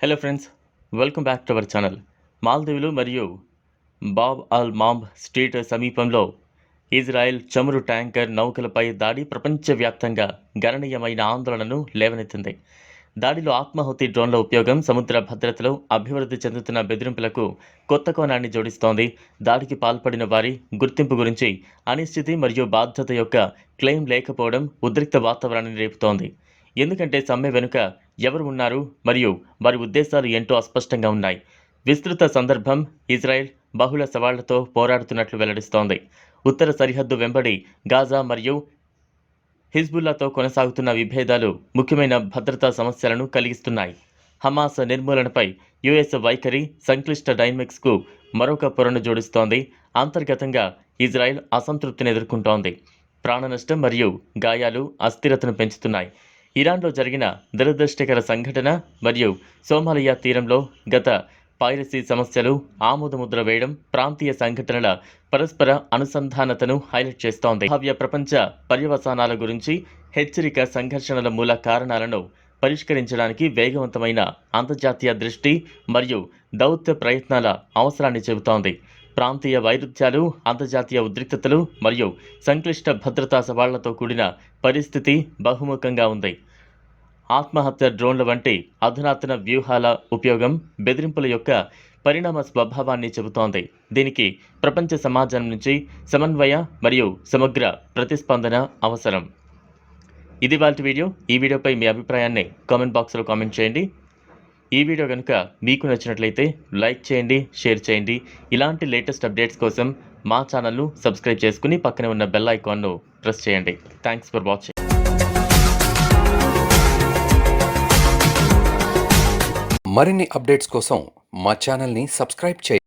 Hello friends welcome back to our channel మాల్దీవులు మరియు Bab al మాంబ్ street సమీపంలో Israel చమురు tanker నౌకలపై దాడి ప్రపంచవ్యాప్తంగా గణనీయమైన ఆందోళనను లేవనెత్తింది. దాడిలో ఆత్మాహుతి డ్రోన్ల ఉపయోగం సముద్ర భద్రతలో అభివృద్ధి చెందుతున్న బెదిరింపులకు కొత్త కోణాన్ని జోడిస్తోంది. దాడికి పాల్పడిన వారి గుర్తింపు గురించి అనిశ్చితి మరియు బాధ్యత యొక్క క్లెయిమ్ లేకపోవడం ఉద్రిక్త వాతావరణాన్ని రేపుతోంది. ఎందుకంటే సమ్మె వెనుక ఎవరు ఉన్నారు మరియు వారి ఉద్దేశాలు ఏంటో అస్పష్టంగా ఉన్నాయి. విస్తృత సందర్భం ఇజ్రాయెల్ బహుళ సవాళ్ళతో పోరాడుతున్నట్లు వెల్లడిస్తోంది. ఉత్తర సరిహద్దు వెంబడి గాజా మరియు హిజ్బుల్లాతో కొనసాగుతున్న విభేదాలు ముఖ్యమైన భద్రతా సమస్యలను కలిగిస్తున్నాయి. హమాస్ నిర్మూలనపై యుఎస్ వైఖరి సంక్లిష్ట డైనమిక్స్కు మరొక పొరను జోడిస్తోంది. అంతర్గతంగా ఇజ్రాయెల్ అసంతృప్తిని ఎదుర్కొంటోంది. ప్రాణనష్టం మరియు గాయాలు అస్థిరతను పెంచుతున్నాయి. ఇరాన్లో జరిగిన దురదృష్టకర సంఘటన మరియు సోమాలియా తీరంలో గత పైరసీ సమస్యలు ఆమోదముద్ర వేయడం ప్రాంతీయ సంఘటనల పరస్పర అనుసంధానతను హైలైట్ చేస్తోంది. భవ్య ప్రపంచ పర్యవసానాల గురించి హెచ్చరిక సంఘర్షణల మూల కారణాలను పరిష్కరించడానికి వేగవంతమైన అంతర్జాతీయ దృష్టి మరియు దౌత్య ప్రయత్నాల అవసరాన్ని చెబుతోంది. ప్రాంతీయ వైరుధ్యాలు అంతర్జాతీయ ఉద్రిక్తతలు మరియు సంక్లిష్ట భద్రతా సవాళ్ళతో కూడిన పరిస్థితి బహుముఖంగా ఉంది. ఆత్మహత్య డ్రోన్ల వంటి అధునాతన వ్యూహాల ఉపయోగం బెదిరింపుల యొక్క పరిణామ స్వభావాన్ని చెబుతోంది. దీనికి ప్రపంచ సమాజం నుంచి సమన్వయ మరియు సమగ్ర ప్రతిస్పందన అవసరం. ఇది వాళ్ళ వీడియో. ఈ వీడియోపై మీ అభిప్రాయాన్ని కామెంట్ బాక్స్లో కామెంట్ చేయండి. ఈ వీడియో కనుక మీకు నచ్చినట్లయితే లైక్ చేయండి షేర్ చేయండి. ఇలాంటి లేటెస్ట్ అప్డేట్స్ కోసం మా ఛానల్ను సబ్స్క్రైబ్ చేసుకుని పక్కనే ఉన్న బెల్ ఐకాన్ను ప్రెస్ చేయండి. థ్యాంక్స్ ఫర్ వాచింగ్ మరిన్ని అప్డేట్స్ కోసం మా ఛానల్ని సబ్స్క్రైబ్ చేయండి.